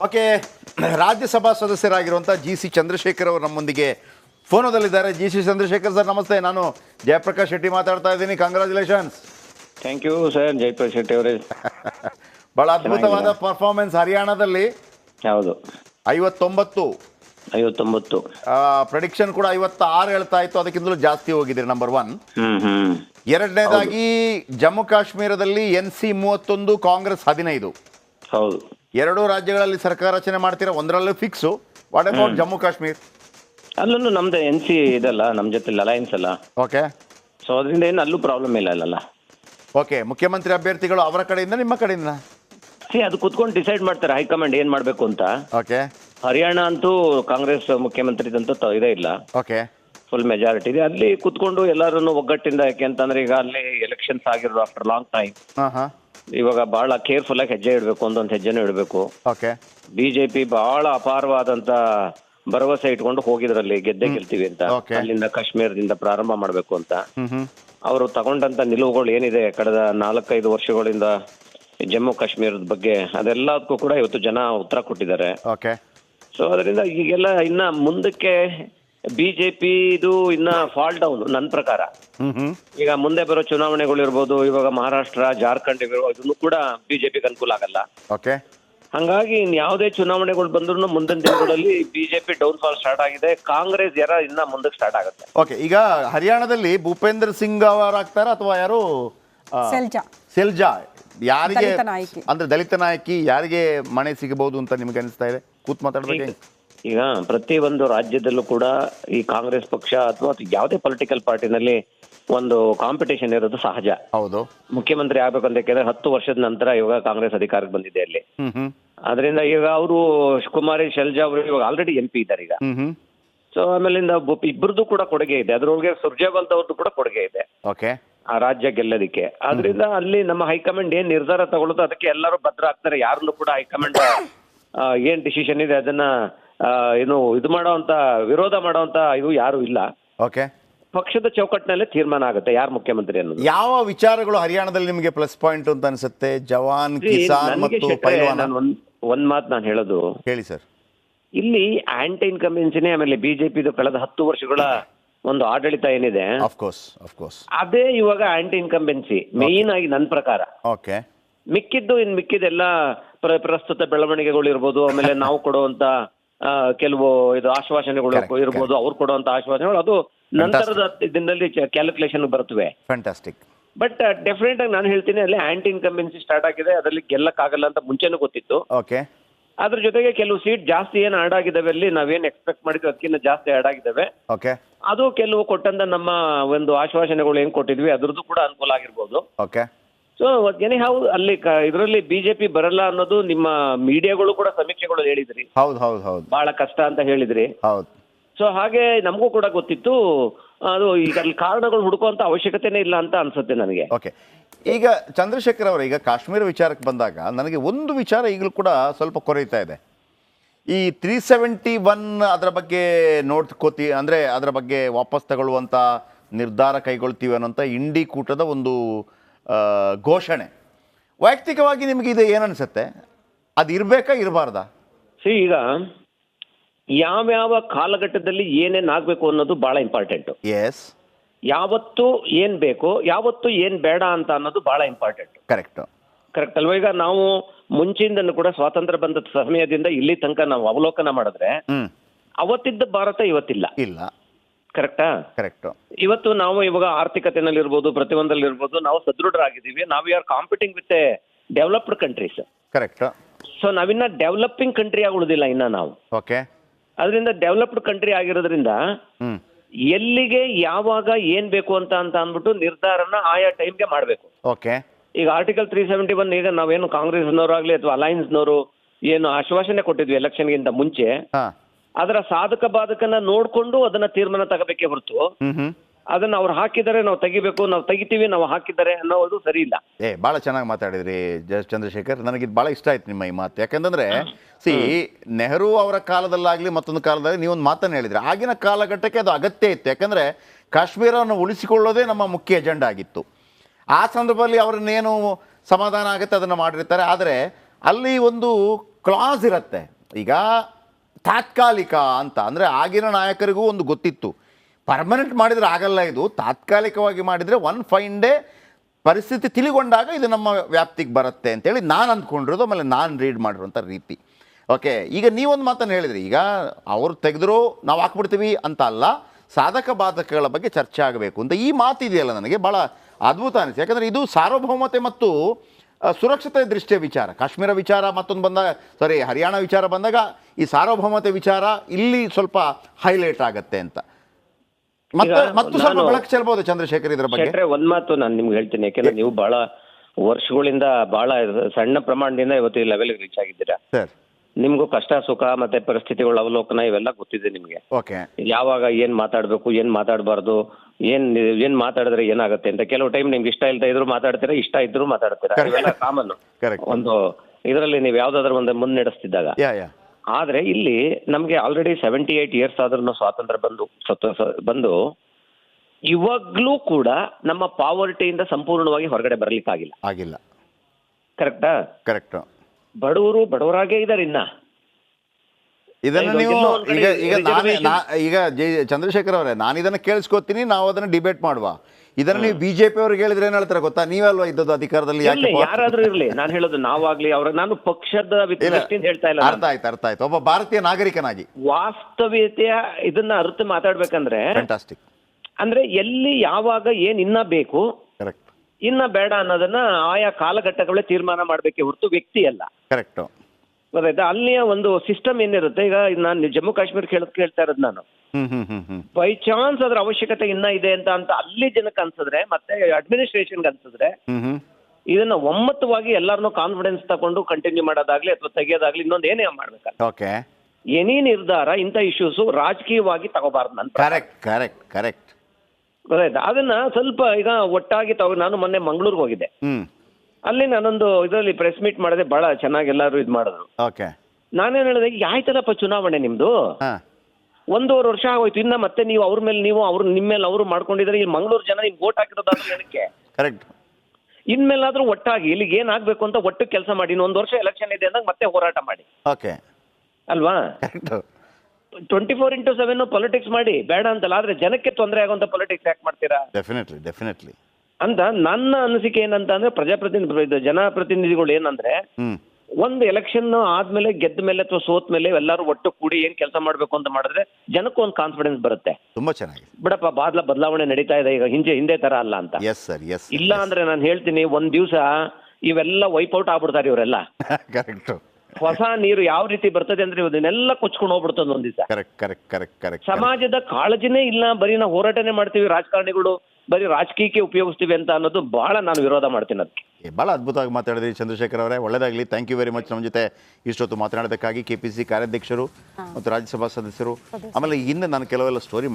Okay Rajya Sabha ಸದಸ್ಯರಾಗಿರುವಂಥ G C Chandrashekhar ಅವರು ನಮ್ಮೊಂದಿಗೆ ಫೋನದಲ್ಲಿದ್ದಾರೆ. ಜಿ ಸಿ ಚಂದ್ರಶೇಖರ್ ಸರ್ ನಮಸ್ತೆ. ನಾನು ಜಯಪ್ರಕಾಶ್ ಶೆಟ್ಟಿ ಮಾತಾಡ್ತಾ ಇದ್ದೀನಿ. Congratulations thank you sir Jayaprakash Shetty ಅವರೇ. ಬಹಳ ಅದ್ಭುತವಾದ ಪರ್ಫಾರ್ಮೆನ್ಸ್ ಹರಿಯಾಣದಲ್ಲಿ. ಹೌದು. ಐವತ್ತೊಂಬತ್ತು. ಐವತ್ತೊಂಬತ್ತು. ಪ್ರೆಡಿಕ್ಷನ್ ಕೂಡ ಐವತ್ತಾರು ಹೇಳ್ತಾ ಇತ್ತು. ಅದಕ್ಕಿಂತಲೂ ಜಾಸ್ತಿ ಹೋಗಿದ್ದೀರಿ ನಂಬರ್ ಒನ್ ಎರಡನೇದಾಗಿ ಜಮ್ಮು ಕಾಶ್ಮೀರದಲ್ಲಿ ಎನ್ ಸಿ ಮೂವತ್ತೊಂದು ಕಾಂಗ್ರೆಸ್ ಹದಿನೈದು. ಹೌದು. ಎರಡೂ ರಾಜ್ಯಗಳಲ್ಲಿ ಸರ್ಕಾರ ರಚನೆ ಮಾಡ್ತೀರಾ? ಒಂದರಲ್ಲೂ fix what about Jammu Kashmir? ಅಲ್ಲೂ ನಮ್ದು ಎನ್ ಸಿ ಇದಲ್ಲ ನಮ್ಮ ಜೊತೆ ಅಲಯನ್ಸ್ ಅಲ್ಲ. ಓಕೆ ಸೊ ಅದರಿಂದ ಏನು ಅಲ್ಲೂ ಪ್ರಾಬ್ಲಮ್ ಇಲ್ಲ ಅಲ್ಲಲ್ಲ. ಓಕೆ ಮುಖ್ಯಮಂತ್ರಿ ಅಭ್ಯರ್ಥಿಗಳು ಅವರ ಕಡೆಯಿಂದ ನಿಮ್ಮ ಕಡೆಯಿಂದ? ಸಿ ಅದು ಕುತ್ಕೊಂಡು ಡಿಸೈಡ್ ಮಾಡ್ತಾರೆ ಹೈಕಮಾಂಡ್ ಏನು ಮಾಡಬೇಕು ಅಂತ. ಓಕೆ ಹರಿಯಾಣ ಅಂತೂ ಕಾಂಗ್ರೆಸ್ ಮುಖ್ಯಮಂತ್ರಿದಂತೂ ಇದೇ ಇಲ್ಲ. ಓಕೆ ಫುಲ್ ಮೆಜಾರಿಟಿ ಇದೆ. ಅಲ್ಲಿ ಕುತ್ಕೊಂಡು ಎಲ್ಲರೂ ಒಗ್ಗಟ್ಟಿಂದ ಯಾಕೆ ಅಂತಂದ್ರೆ ಈಗ ಅಲ್ಲಿ ಎಲೆಕ್ಷನ್ಸ್ ಆಗಿರೋದು ಆಫ್ಟರ್ ಲಾಂಗ್ ಟೈಮ್ ಇವಾಗ ಬಹಳ ಕೇರ್ಫುಲ್ ಆಗಿ ಹೆಜ್ಜೆ ಇಡಬೇಕು ಒಂದೊಂದು ಹೆಜ್ಜೆನೂ ಇಡಬೇಕು. ಓಕೆ ಬಿಜೆಪಿ ಬಹಳ ಅಪಾರವಾದಂತ ಭರವಸೆ ಇಟ್ಕೊಂಡು ಹೋಗಿದ್ರಲ್ಲಿ ಗೆದ್ದೆ ಗೆಲ್ತೀವಿ ಅಂತ. Okay. ಅಲ್ಲಿಂದ ಕಾಶ್ಮೀರದಿಂದ ಪ್ರಾರಂಭ ಮಾಡಬೇಕು ಅಂತ. ಅವರು ತಗೊಂಡಂತ ನಿಲುವುಗಳು ಏನಿದೆ ಕಳೆದ ನಾಲ್ಕೈದು ವರ್ಷಗಳಿಂದ ಜಮ್ಮು ಕಾಶ್ಮೀರದ ಬಗ್ಗೆ ಅದೆಲ್ಲದಕ್ಕೂ ಕೂಡ ಇವತ್ತು ಜನ ಉತ್ತರ ಕೊಟ್ಟಿದ್ದಾರೆ. ಓಕೆ ಸೊ ಅದರಿಂದ ಈಗೆಲ್ಲ ಇನ್ನ ಮುಂದಕ್ಕೆ ಬಿಜೆಪಿ ಇದು ಇನ್ನ ಫಾಲ್ ಡೌನ್ ನನ್ನ ಪ್ರಕಾರ. ಈಗ ಮುಂದೆ ಬರೋ ಚುನಾವಣೆಗಳು ಇರ್ಬೋದು ಇವಾಗ ಮಹಾರಾಷ್ಟ್ರ ಜಾರ್ಖಂಡ್ ಇದನ್ನು ಕೂಡ ಬಿಜೆಪಿಗೆ ಅನುಕೂಲ ಆಗಲ್ಲ. ಓಕೆ. ಹಂಗಾಗಿ ಇನ್ ಯಾವುದೇ ಚುನಾವಣೆಗಳು ಬಂದ್ರು ಮುಂದಿನ ದಿನಗಳಲ್ಲಿ ಬಿಜೆಪಿ ಡೌನ್ ಫಾಲ್ ಸ್ಟಾರ್ಟ್ ಆಗಿದೆ ಕಾಂಗ್ರೆಸ್ ಯಾರ ಇನ್ನ ಮುಂದಕ್ಕೆ ಸ್ಟಾರ್ಟ್ ಆಗುತ್ತೆ. ಓಕೆ ಈಗ ಹರಿಯಾಣದಲ್ಲಿ ಭೂಪೇಂದ್ರ ಸಿಂಗ್ ಅವರಾಗ್ತಾರ ಅಥವಾ ಯಾರು ಸೆಲ್ಜಾ. ಯಾರಿಗೆ ಅಂದ್ರೆ ದಲಿತ ನಾಯಕಿ ಯಾರಿಗೆ ಮನೆ ಸಿಗಬಹುದು ಅಂತ ನಿಮ್ಗೆ ಅನಿಸ್ತಾ ಇದೆ? ಕೂತ್ ಮಾತಾಡ್ಬೇಕು. ಈಗ ಪ್ರತಿ ಒಂದು ರಾಜ್ಯದಲ್ಲೂ ಕೂಡ ಈ ಕಾಂಗ್ರೆಸ್ ಪಕ್ಷ ಅಥವಾ ಯಾವುದೇ ಪೊಲಿಟಿಕಲ್ ಪಾರ್ಟಿನಲ್ಲಿ ಒಂದು ಕಾಂಪಿಟೇಷನ್ ಇರೋದು ಸಹಜ. ಹೌದು. ಮುಖ್ಯಮಂತ್ರಿ ಆಗ್ಬೇಕಂತ ಅಂತ ಯಾಕೆಂದ್ರೆ ಹತ್ತು ವರ್ಷದ ನಂತರ ಇವಾಗ ಕಾಂಗ್ರೆಸ್ ಅಧಿಕಾರಕ್ಕೆ ಬಂದಿದೆ ಅಲ್ಲಿ. ಅದರಿಂದ ಈಗ ಅವರು ಕುಮಾರಿ ಶೆಲ್ಜಾ ಅವರು ಇವಾಗ ಆಲ್ರೆಡಿ ಎಂ ಪಿ ಇದ್ದಾರೆ ಈಗ. ಸೊ ಆಮೇಲಿಂದ ಇಬ್ಬರದ್ದು ಕೂಡ ಕೊಡುಗೆ ಇದೆ. ಅದ್ರೊಳಗೆ ಸುರ್ಜೇವಾಲ್ ಅವ್ರದ್ದು ಕೂಡ ಕೊಡುಗೆ ಇದೆ. ಓಕೆ ಆ ರಾಜ್ಯ ಗೆಲ್ಲೋದಿಕ್ಕೆ. ಅದರಿಂದ ಅಲ್ಲಿ ನಮ್ಮ ಹೈಕಮಾಂಡ್ ಏನ್ ನಿರ್ಧಾರ ತಗೊಳುತ್ತೋ ಅದಕ್ಕೆ ಎಲ್ಲರೂ ಭದ್ರ ಆಗ್ತಾರೆ. ಯಾರನ್ನು ಕೂಡ ಹೈಕಮಾಂಡ್ ಏನ್ ಡಿಸಿಷನ್ ಇದೆ ಅದನ್ನ ಏನು ಇದು ಮಾಡುವಂತ ವಿರೋಧ ಮಾಡೋಂತ ಇದು ಯಾರು ಇಲ್ಲ. ಓಕೆ. ಪಕ್ಷದ ಚೌಕಟ್ಟಿನಲ್ಲೇ ತೀರ್ಮಾನ ಆಗುತ್ತೆ ಯಾರು ಮುಖ್ಯಮಂತ್ರಿ ಅನ್ನೋದು. ಯಾವ ವಿಚಾರಗಳು ಹರಿಯಾಣದಲ್ಲಿ ನಿಮಗೆ ಪ್ಲಸ್ ಪಾಯಿಂಟ್ ಅಂತ ಅನ್ಸುತ್ತೆ? ಜವಾನ್ ಕಿಸಾನ್ ಮತ್ತು ಪೈಲ್ವಾನ್? ನಾನು ಒಂದ್ ಒಂದ್ ಮಾತು ನಾನು ಹೇಳೋದು. ಹೇಳಿ ಸರ್. ಇಲ್ಲಿ ಆಂಟಿ ಇನ್ಕಂಬೆನ್ಸಿನೇ ಆಮೇಲೆ ಬಿಜೆಪಿದು ಕಳೆದ ಹತ್ತು ವರ್ಷಗಳ ಒಂದು ಆಡಳಿತ ಏನಿದೆ ಆಫ್ ಕೋರ್ಸ್ ಆಫ್ ಕೋರ್ಸ್ ಅದೇ ಇವಾಗ ಆಂಟಿ ಇನ್ಕಂಬೆನ್ಸಿ ಮೇನ್ ಆಗಿ ನನ್ನ ಪ್ರಕಾರ. ಓಕೆ ಮಿಕ್ಕಿದ್ದು ಇನ್ ಮಿಕ್ಕಿದೆಲ್ಲ ಪ್ರ- ಪ್ರಸ್ತುತ ಬೆಳವಣಿಗೆಗಳು ಇರ್ಬೋದು ಆಮೇಲೆ ನಾವು ಕೊಡುವಂತ ಕೆಲವು ಇದು ಆಶ್ವಾಸನೆಗಳು ಇರ್ಬೋದು ಅವ್ರು ಕೊಡುವಂತ ಆಶ್ವಾಸನೆಗಳು ಅದು ನಂತರದ ದಿನದಲ್ಲಿ ಕ್ಯಾಲ್ಕುಲೇಷನ್ ಬರುತ್ತವೆ. ಫ್ಯಾಂಟಾಸ್ಟಿಕ್ ಬಟ್ ಡೆಫಿನೆಟ್ ಆಗಿ ನಾನು ಹೇಳ್ತೀನಿ ಅಲ್ಲಿ ಆಂಟಿ ಇನ್ಕಂಬೆನ್ಸಿ ಸ್ಟಾರ್ಟ್ ಆಗಿದೆ ಅದರಲ್ಲಿ ಗೆಲ್ಲಕ್ಕಾಗಲ್ಲ ಅಂತ ಮುಂಚೆನೂ ಗೊತ್ತಿತ್ತು. ಓಕೆ ಅದ್ರ ಜೊತೆಗೆ ಕೆಲವು ಸೀಟ್ ಜಾಸ್ತಿ ಏನು ಆಡ್ ಆಗಿದಾವೆ ಅಲ್ಲಿ ನಾವೇನ್ ಎಕ್ಸ್ಪೆಕ್ಟ್ ಮಾಡಿದ್ವಿ ಅದಕ್ಕಿಂತ ಜಾಸ್ತಿ ಆಡ್ ಆಗಿದಾವೆ. ಓಕೆ ಅದು ಕೆಲವು ಕೊಟ್ಟಂತ ನಮ್ಮ ಒಂದು ಆಶ್ವಾಸನೆಗಳು ಏನ್ ಕೊಟ್ಟಿದ್ವಿ ಅದ್ರದ್ದು ಕೂಡ ಅನುಕೂಲ ಆಗಿರ್ಬೋದು. ಓಕೆ ಸೊ ಎನಿ ಹೌ ಅಲ್ಲಿ ಇದರಲ್ಲಿ ಬಿಜೆಪಿ ಬರಲ್ಲ ಅನ್ನೋದು ನಿಮ್ಮ ಮೀಡಿಯಾಗಳು ಕೂಡ ಸಮೀಕ್ಷೆಗಳು ಹೇಳಿದ್ರಿ. ಹೌದು ಹೌದು ಹೌದು. ಬಹಳ ಕಷ್ಟ ಅಂತ ಹೇಳಿದ್ರಿ. ಹೌದು. ಸೊ ಹಾಗೆ ನಮಗೂ ಕೂಡ ಗೊತ್ತಿತ್ತು ಅದು ಈಗ ಅಲ್ಲಿ ಕಾರಣಗಳು ಹುಡುಕುವಂತ ಅವಶ್ಯಕತೆನೇ ಇಲ್ಲ ಅಂತ ಅನ್ಸುತ್ತೆ ನನಗೆ. ಓಕೆ ಈಗ ಚಂದ್ರಶೇಖರ್ ಅವರು ಈಗ ಕಾಶ್ಮೀರ ವಿಚಾರಕ್ಕೆ ಬಂದಾಗ ನನಗೆ ಒಂದು ವಿಚಾರ ಈಗಲೂ ಕೂಡ ಸ್ವಲ್ಪ ಕೊರೀತಾ ಇದೆ. ಈ ತ್ರೀ ಸೆವೆಂಟಿ ಒನ್ ಅದರ ಬಗ್ಗೆ ನೋಡ್ಕೋತಿ ಅಂದರೆ ಅದರ ಬಗ್ಗೆ ವಾಪಸ್ ತಗೊಳ್ಳುವಂಥ ನಿರ್ಧಾರ ಕೈಗೊಳ್ತೀವಿ ಅನ್ನೋಂಥ ಇಂಡಿ ಕೂಟದ ಒಂದು ಘೋಷಣೆ. ವೈಯಕ್ತಿಕವಾಗಿ ನಿಮಗೆ ಇದು ಏನನ್ಸುತ್ತೆ? ಅದು ಇರಬೇಕಾ ಇರಬಾರ್ದಾ? ಸಿ ಈಗ ಯಾವ್ಯಾವ ಕಾಲಘಟ್ಟದಲ್ಲಿ ಏನೇನ್ ಆಗ್ಬೇಕು ಅನ್ನೋದು ಬಹಳ ಇಂಪಾರ್ಟೆಂಟ್ ಎಸ್ ಯಾವತ್ತು ಏನ್ ಬೇಕು ಯಾವತ್ತು ಏನ್ ಬೇಡ ಅಂತ ಅನ್ನೋದು ಬಹಳ ಇಂಪಾರ್ಟೆಂಟ್ ಕರೆಕ್ಟ್ ಕರೆಕ್ಟ್ ಅಲ್ವಾ? ಈಗ ನಾವು ಮುಂಚಿಂದನೂ ಕೂಡ ಸ್ವಾತಂತ್ರ್ಯ ಬಂದ ಸಮಯದಿಂದ ಇಲ್ಲಿ ತನಕ ನಾವು ಅವಲೋಕನ ಮಾಡಿದ್ರೆ ಅವತ್ತಿದ್ದ ಭಾರತ ಇವತ್ತಿಲ್ಲ. ಇಲ್ಲ. ಕರೆಕ್ಟಾ ಕರೆಕ್ಟ್ ಇವತ್ತು ನಾವು ಇವಾಗ ಆರ್ಥಿಕತೆನಲ್ಲಿ ಇರ್ಬೋದು ಪ್ರತಿಯೊಂದಲ್ಲಿ ಇರ್ಬೋದು ನಾವು ಸದೃಢರಾಗಿದ್ದೀವಿ. ನಾವು ಯಾರು competing with developed countries correct so ನಾವಿನ್ನ developing country ಆಗಿ ಉಳಿದಿಲ್ಲ ಇನ್ನ ನಾವು. ಓಕೆ ಅದರಿಂದ ಡೆವಲಪ್ಡ್ ಕಂಟ್ರಿ ಆಗಿರೋದ್ರಿಂದ ಎಲ್ಲಿಗೆ ಯಾವಾಗ ಏನ್ ಬೇಕು ಅಂತ ಅಂತ ಅಂದ್ಬಿಟ್ಟು ನಿರ್ಧಾರನ ಆಯಾ ಟೈಮ್ಗೆ ಮಾಡಬೇಕು. ಓಕೆ ಈಗ ಆರ್ಟಿಕಲ್ ತ್ರೀ ಸೆವೆಂಟಿ ಒನ್ ಈಗ ನಾವೇನು ಕಾಂಗ್ರೆಸ್ನವರಾಗ್ಲಿ ಅಥವಾ ಅಲಯನ್ಸ್ನವರು ಏನು ಆಶ್ವಾಸನೆ ಕೊಟ್ಟಿದ್ವಿ ಎಲೆಕ್ಷನ್ಗಿಂತ ಮುಂಚೆ ಅದರ ಸಾಧಕ ಬಾಧಕನ ನೋಡ್ಕೊಂಡು ಅದನ್ನ ತೀರ್ಮಾನ ತಗೋಬೇಕೇ ಹೊರತು. ಅದನ್ನ ಅವ್ರು ಹಾಕಿದರೆ ನಾವು ತೆಗಿಬೇಕು ನಾವು ತೆಗಿತೀವಿ ನಾವು ಹಾಕಿದ್ದಾರೆ ಅನ್ನೋದು ಸರಿ ಇಲ್ಲ. ಏ ಭಾಳ ಚೆನ್ನಾಗಿ ಮಾತಾಡಿದ್ರಿ ಜಸ್ ಚಂದ್ರಶೇಖರ್. ಇದು ಭಾಳ ಇಷ್ಟ ಆಯ್ತು ನಿಮ್ಮ ಈ ಮಾತು. ಯಾಕಂದ್ರೆ ಸಿ ನೆಹರು ಅವರ ಕಾಲದಲ್ಲಾಗಲಿ ಮತ್ತೊಂದು ಕಾಲದಲ್ಲಿ ನೀವೊಂದು ಮಾತನ್ನು ಹೇಳಿದ್ರಿ. ಆಗಿನ ಕಾಲಘಟ್ಟಕ್ಕೆ ಅದು ಅಗತ್ಯ ಇತ್ತು. ಯಾಕಂದ್ರೆ ಕಾಶ್ಮೀರವನ್ನು ಉಳಿಸಿಕೊಳ್ಳೋದೇ ನಮ್ಮ ಮುಖ್ಯ ಎಜೆಂಡಾ ಆಗಿತ್ತು. ಆ ಸಂದರ್ಭದಲ್ಲಿ ಅವ್ರನ್ನೇನು ಸಮಾಧಾನ ಆಗುತ್ತೆ ಅದನ್ನು ಮಾಡಿರ್ತಾರೆ. ಆದರೆ ಅಲ್ಲಿ ಒಂದು ಕ್ಲಾಸ್ ಇರುತ್ತೆ. ಈಗ ತಾತ್ಕಾಲಿಕ ಅಂತ. ಅಂದರೆ ಆಗಿನ ನಾಯಕರಿಗೂ ಒಂದು ಗೊತ್ತಿತ್ತು. ಪರ್ಮನೆಂಟ್ ಮಾಡಿದರೆ ಆಗಲ್ಲ ಇದು. ತಾತ್ಕಾಲಿಕವಾಗಿ ಮಾಡಿದರೆ ಒನ್ ಫೈನ್ ಡೇ ಪರಿಸ್ಥಿತಿ ತಿಳಿಗೊಂಡಾಗ ಇದು ನಮ್ಮ ವ್ಯಾಪ್ತಿಗೆ ಬರುತ್ತೆ ಅಂತೇಳಿ ನಾನು ಅಂದ್ಕೊಂಡಿರೋದು, ಆಮೇಲೆ ನಾನು ರೀಡ್ ಮಾಡಿರೋಂಥ ರೀತಿ. ಓಕೆ ಈಗ ನೀವೊಂದು ಮಾತನ್ನು ಹೇಳಿದ್ರಿ. ಈಗ ಅವರು ತೆಗೆದ್ರು, ನಾವು ಹಾಕ್ಬಿಡ್ತೀವಿ ಅಂತ ಅಲ್ಲ, ಸಾಧಕ ಬಾಧಕಗಳ ಬಗ್ಗೆ ಚರ್ಚೆ ಆಗಬೇಕು ಅಂತ. ಈ ಮಾತಿದೆಯಲ್ಲ ನನಗೆ ಭಾಳ ಅದ್ಭುತ ಅನಿಸ್ತು. ಯಾಕಂದರೆ ಇದು ಸಾರ್ವಭೌಮತೆ ಮತ್ತು ಸುರಕ್ಷತೆ ದೃಷ್ಟಿಯ ವಿಚಾರ. ಕಾಶ್ಮೀರ ವಿಚಾರ ಮತ್ತೊಂದು ಬಂದಾಗ ಸಾರಿ ಹರಿಯಾಣ ವಿಚಾರ ಬಂದಾಗ ಈ ಸಾರ್ವಭೌಮತೆ ವಿಚಾರ ಇಲ್ಲಿ ಸ್ವಲ್ಪ ಹೈಲೈಟ್ ಆಗತ್ತೆ ಅಂತ. ಮತ್ತೆ ಮತ್ತು ಸ್ವಲ್ಪ ಬೆಳಕು ಚೆಲ್ಬೋದು ಚಂದ್ರಶೇಖರ್ ಇದ್ರ ಬಗ್ಗೆ? ಒಂದ್ ಮಾತು ನಾನು ನಿಮ್ಗೆ ಹೇಳ್ತೀನಿ. ಯಾಕೆಂದ್ರೆ ನೀವು ಬಹಳ ವರ್ಷಗಳಿಂದ ಬಹಳ ಸಣ್ಣ ಪ್ರಮಾಣದಿಂದ ಇವತ್ತು ಈ ಲೆವೆಲ್ಗೆ ರೀಚ್ ಆಗಿದ್ದೀರಾ. ಸರ್. ನಿಮ್ಗೂ ಕಷ್ಟ ಸುಖ ಮತ್ತೆ ಪರಿಸ್ಥಿತಿಗಳ ಅವಲೋಕನ ಇವೆಲ್ಲ ಗೊತ್ತಿದೆ ನಿಮ್ಗೆ. ಓಕೆ. ಯಾವಾಗ ಏನ್ ಮಾತಾಡ್ಬೇಕು ಏನ್ ಮಾತಾಡಬಾರ್ದು ಏನ್ ಏನ್ ಮಾತಾಡಿದ್ರೆ ಏನಾಗುತ್ತೆ ಅಂತ ಕೆಲವು ಟೈಮ್ ನಿಮ್ಗೆ ಇಷ್ಟ ಇಲ್ದ ಇದ್ರು ಮಾತಾಡ್ತೀರಾ ಇಷ್ಟ ಇದ್ರು ಮಾತಾಡ್ತೀರಾ? ಇವೆಲ್ಲ ಕಾಮನ್ ಒಂದು ಇದರಲ್ಲಿ ನೀವು ಯಾವ್ದಾದ್ರು ಒಂದು ಮುನ್ನಡೆಸ್ತಿದ್ದಾಗ. ಆದ್ರೆ ಇಲ್ಲಿ ನಮ್ಗೆ ಆಲ್ರೆಡಿ ಸೆವೆಂಟಿ ಏಟ್ ಇಯರ್ಸ್ ಆದ್ರೂ ಸ್ವಾತಂತ್ರ್ಯ ಬಂದು ಬಂದು ಇವಾಗ್ಲೂ ಕೂಡ ನಮ್ಮ ಪಾವರ್ಟಿಯಿಂದ ಸಂಪೂರ್ಣವಾಗಿ ಹೊರಗಡೆ ಬರ್ಲಿಕ್ಕಾಗಿಲ್ಲ. ಆಗಿಲ್ಲ. ಕರೆಕ್ಟಾ ಕರೆಕ್ಟ್ ಬಡವರು ಬಡವರಾಗೇ ಇದಾರೆ ಇನ್ನ. ಇದನ್ನ ನೀವು ಈಗ ಈಗ ನಾನು ನಾ- ಈಗ ಜೈ ಚಂದ್ರಶೇಖರ್ ಅವರೇ ನಾನು ಇದನ್ನು ಕೇಳಿಸ್ಕೊತೀನಿ ನಾವು ಅದನ್ನು ಡಿಬೇಟ್ ಮಾಡುವ. ಇದನ್ನು ನೀವು ಬಿಜೆಪಿ ಅವ್ರಿಗೆ ಹೇಳಿದ್ರೆ ಏನು ಹೇಳ್ತಾರೆ ಗೊತ್ತಾ? ನೀವಲ್ವಾ ಇದ್ದದ್ದು ಅಧಿಕಾರದಲ್ಲಿ ಯಾಕೆ ಇರ್ಲಿ ಯಾರಾದ್ರೂ ಇರ್ಲಿ ನಾನು ಹೇಳೋದು ನಾವಾಗ್ಲಿ ಅವ್ರ ನಾನು ಪಕ್ಷದ ಇಲ್ಲ. ದೃಷ್ಟಿಯಿಂದ ಹೇಳ್ತಾ ಇಲ್ಲ ಅರ್ಥ ಆಯ್ತು ಅರ್ಥ ಆಯ್ತು. ಒಬ್ಬ ಭಾರತೀಯ ನಾಗರಿಕನಾಗಿ. ವಾಸ್ತವ್ಯತೆಯ ಇದನ್ನ ಅರ್ಥ ಮಾತಾಡ್ಬೇಕಂದ್ರೆ ಫ್ಯಾಂಟಾಸ್ಟಿಕ್ ಅಂದ್ರೆ ಎಲ್ಲಿ ಯಾವಾಗ ಏನ್ ಇನ್ನ ಬೇಕು ಇನ್ನ ಬೇಡ ಅನ್ನೋದನ್ನ ಆಯಾ ಕಾಲಘಟ್ಟಗಳೇ ತೀರ್ಮಾನ ಮಾಡಬೇಕೆ ಹೊರತು ವ್ಯಕ್ತಿ ಅಲ್ಲ ಕರೆಕ್ಟ್ ಗೊತ್ತಾಯ್ತಾ? ಅಲ್ಲಿಯ ಒಂದು ಸಿಸ್ಟಮ್ ಏನಿರುತ್ತೆ? ಈಗ ನಾನು ಜಮ್ಮು ಕಾಶ್ಮೀರ ಕೇಳ ಕೇಳ್ತಾ ಇರೋದು ನಾನು. ಬೈ ಚಾನ್ಸ್ ಅದ್ರ ಅವಶ್ಯಕತೆ ಇನ್ನ ಇದೆ ಅಂತ ಅಂತ ಅಲ್ಲಿ ಜನಕ್ಕೆ ಅನ್ಸಿದ್ರೆ ಮತ್ತೆ ಅಡ್ಮಿನಿಸ್ಟ್ರೇಷನ್ಗೆ ಅನ್ಸಿದ್ರೆ ಇದನ್ನ ಒಮ್ಮತವಾಗಿ ಎಲ್ಲರನ್ನೂ ಕಾನ್ಫಿಡೆನ್ಸ್ ತಗೊಂಡು ಕಂಟಿನ್ಯೂ ಮಾಡೋದಾಗ್ಲಿ ಅಥವಾ ತೆಗಿಯೋದಾಗ್ಲಿ ಇನ್ನೊಂದು ಏನೇ ಮಾಡ್ಬೇಕಲ್ಲ. ಓಕೆ ಎನಿ ನಿರ್ಧಾರ ಇಂಥ ಇಶ್ಯೂಸ್ ರಾಜಕೀಯವಾಗಿ ತಗೋಬಾರ್ದು ನಾನು ಕರೆಕ್ಟ್ ಕರೆಕ್ಟ್ ಕರೆಕ್ಟ್ ಗೊತ್ತಾಯ್ತಾ? ಅದನ್ನ ಸ್ವಲ್ಪ ಈಗ ಒಟ್ಟಾಗಿ ತಾವು ನಾನು ಮೊನ್ನೆ ಮಂಗಳೂರಿಗೆ ಹೋಗಿದ್ದೆ. ಅಲ್ಲಿ ನಾನೊಂದು ಇದರಲ್ಲಿ ಪ್ರೆಸ್ ಮೀಟ್ ಮಾಡಿದೆ ಬಹಳ ಚೆನ್ನಾಗಿ ಎಲ್ಲರೂ ಇದು ಮಾಡಿದ್ರು. ಓಕೆ. ನಾನೇನು ಹೇಳಿದೆ ಈಗ ಆಯ್ತಲ್ಲಪ್ಪ ಚುನಾವಣೆ ನಿಮ್ದು? ಒಂದೂವರೆ ವರ್ಷ ಆಗೋಯ್ತು ಇನ್ನ ಮತ್ತೆ ನೀವು ಅವ್ರ ಮೇಲೆ ನೀವು ಅವ್ರ ನಿಮ್ಮ ಮೇಲೆ ಅವರು ಮಾಡ್ಕೊಂಡಿದ್ರೆ ಈ ಮಂಗಳೂರು ಜನ ನಿಮ್ಗೆ ಓಟ್ ಹಾಕಿರೋದಾದ್ರೆ ಏನಕ್ಕೆ ಕರೆಕ್ಟ್ ಇನ್ಮೇಲಾದ್ರೂ ಒಟ್ಟಾಗಿ ಇಲ್ಲಿಗೆ ಏನಾಗಬೇಕು ಅಂತ ಒಟ್ಟು ಕೆಲಸ ಮಾಡಿ ಒಂದು ವರ್ಷ ಎಲೆಕ್ಷನ್ ಇದೆ ಅಂದಾಗ ಮತ್ತೆ ಹೋರಾಟ ಮಾಡಿ. ಓಕೆ. ಅಲ್ವಾ? Twenty four into seven politics ಮಾಡಿ ಬೇಡ ಅಂತಲ್ಲ ಆದ್ರೆ ಜನಕ್ಕೆ ತೊಂದರೆ ಆಗುವಂತ ಪೊಲಿಟಿಕ್ಸ್ ಯಾಕೆ ಮಾಡ್ತೀರಾ? ಡೆಫಿನೆಟ್ಲಿ ಡೆಫಿನೆಟ್ಲಿ ಅಂತ ನನ್ನ ಅನಿಸಿಕೆ ಏನಂತ ಅಂದ್ರೆ ಪ್ರಜಾಪ್ರತಿನಿಧಿ ಜನಪ್ರತಿನಿಧಿಗಳು ಏನಂದ್ರೆ ಒಂದು ಎಲೆಕ್ಷನ್ ಆದ್ಮೇಲೆ ಗೆದ್ದ ಮೇಲೆ ಅಥವಾ ಸೋತ್ ಮೇಲೆ ಎಲ್ಲರೂ ಒಟ್ಟು ಕೂಡಿ ಏನ್ ಕೆಲಸ ಮಾಡ್ಬೇಕು ಅಂತ ಮಾಡಿದ್ರೆ ಜನಕ್ಕೂ ಒಂದು ಕಾನ್ಫಿಡೆನ್ಸ್ ಬರುತ್ತೆ. ತುಂಬಾ ಚೆನ್ನಾಗಿ ಬಿಡಪ್ಪ ಬಾದ್ಲ ಬದಲಾವಣೆ ನಡೀತಾ ಇದೆ ಈಗ ಹಿಂದೆ ಹಿಂದೆ ತರ ಅಲ್ಲ ಅಂತ. ಎಸ್ ಸರ್ ಎಸ್ ಇಲ್ಲ ಅಂದ್ರೆ ನಾನು ಹೇಳ್ತೀನಿ ಒಂದ್ ದಿವಸ ಇವೆಲ್ಲ ವೈಪೌಟ್ ಆಗ್ಬಿಡ್ತಾರೆ ಇವರೆಲ್ಲ. ಕರೆಕ್ಟು ಹೊಸ ನೀರು ಯಾವ ರೀತಿ ಬರ್ತದೆ ಅಂದ್ರೆ ಇದನ್ನೆಲ್ಲ ಕೊಚ್ಕೊಂಡು ಹೋಗ್ಬಿಡ್ತದೆ ಒಂದ್ ದಿವಸ. ಕರೆಕ್ಟ್ ಕರೆಕ್ಟ್ ಕರೆಕ್ಟ್ ಕರೆಕ್ಟ್ ಸಮಾಜದ ಕಾಳಜಿನೇ ಇಲ್ಲ ಬರೀ ನಾವು ಹೋರಾಟನೆ ಮಾಡ್ತೀವಿ ರಾಜಕಾರಣಿಗಳು ಬರೀ ರಾಜಕೀಯಕ್ಕೆ ಉಪಯೋಗಿಸ್ತೀವಿ ಅಂತ ಅನ್ನೋದು ಬಹಳ ನಾನು ವಿರೋಧ ಮಾಡ್ತೀನಿ ಅದಕ್ಕೆ. ಭಾಳ ಅದ್ಭುತವಾಗಿ ಮಾತಾಡಿದ್ರಿ ಚಂದ್ರಶೇಖರ್ ಅವರೇ ಒಳ್ಳೆಯದಾಗಲಿ ಥ್ಯಾಂಕ್ ಯು ವೆರಿ ಮಚ್ ನಮ್ಮ ಜೊತೆ ಇಷ್ಟೊತ್ತು ಮಾತನಾಡೋದಕ್ಕಾಗಿ ಕೆ ಪಿ ಸಿ ಕಾರ್ಯಾಧ್ಯಕ್ಷರು ಮತ್ತು ರಾಜ್ಯಸಭಾ ಸದಸ್ಯರು. ಆಮೇಲೆ ಹಿಂದೆ ನಾನು ಕೆಲವೆಲ್ಲ ಸ್ಟೋರಿ